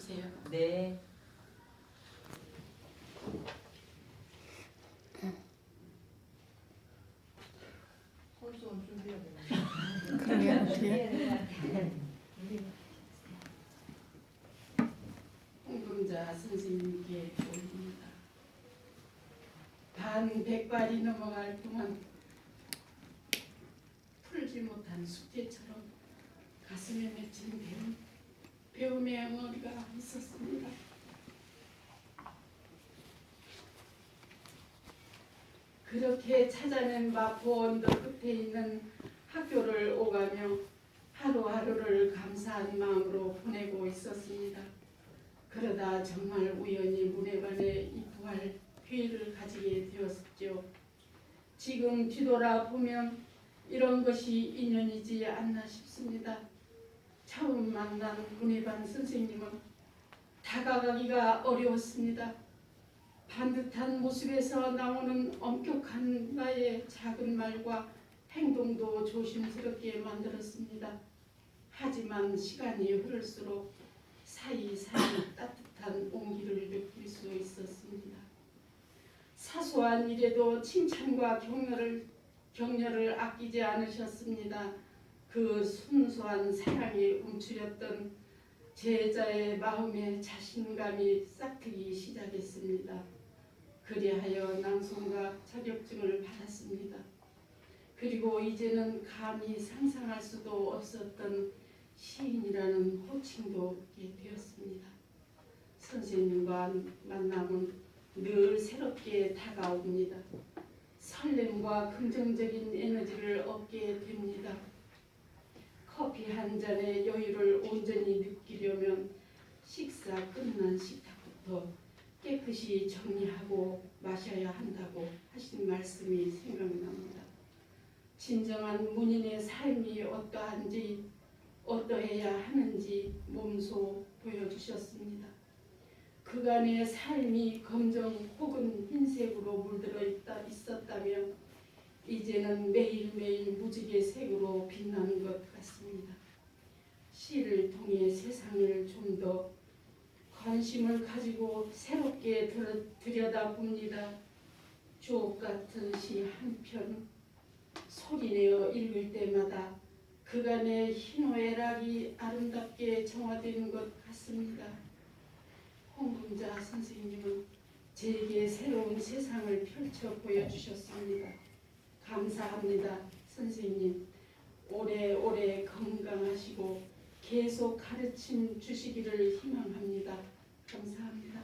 주세요. 네. 어떻게? 선생님께 올립니다. 반 백발이 넘어갈 동안 풀지 못한 숙제처럼 가슴에 맺힌 배 움, 배움의 응어리가 있었습니다. 그렇게 찾아낸 마포 언덕 끝에 있는 학교를 오가며 하루하루를 감사한 마음으로 보내고 있었습니다. 그러다 정말 우연히 문해관에 입부할 기회를 가지게 되었죠. 지금 뒤돌아보면 이런 것이 인연이지 않나 싶습니다. 처음 만난 문해반 선생님은 다가가기가 어려웠습니다. 반듯한 모습에서 나오는 엄격한 나의 작은 말과 행동도 조심스럽게 만들었습니다. 하지만 시간이 흐를수록 사이사이 따뜻한 온기를 느낄 수 있었습니다. 사소한 일에도 칭찬과 격려를 격려를 아끼지 않으셨습니다. 그 순수한 사랑이 움츠렸던 제자의 마음에 자신감이 싹트기 시작했습니다. 그리하여 낭송가 자격증을 받았습니다. 그리고 이제는 감히 상상할 수도 없었던 시인이라는 호칭도 얻게 되었습니다. 선생님과 만남은 늘 새롭게 다가옵니다. 설렘과 긍정적인 에너지를 얻게 됩니다. 한 잔의 여유를 온전히 느끼려면 식사 끝난 식탁부터 깨끗이 정리하고 마셔야 한다고 하신 말씀이 생각납니다. 진정한 문인의 삶이 어떠한지 어떠해야 하는지 몸소 보여주셨습니다. 그간의 삶이 검정 혹은 흰색으로 물들어 있다 있었다면 이제는 매일매일 무지개 색으로 빛나는 것 같습니다. 시를 통해 세상을 좀 더 관심을 가지고 새롭게 들여- 들여다봅니다. 주옥 같은 시 한 편 소리내어 읽을 때마다 그간의 희노애락이 아름답게 정화되는 것 같습니다. 홍금자 선생님은 제게 새로운 세상을 펼쳐 보여주셨습니다. 감사합니다. 선생님 오래오래 건강하시고 계속 가르침 주시기를 희망합니다. 감사합니다.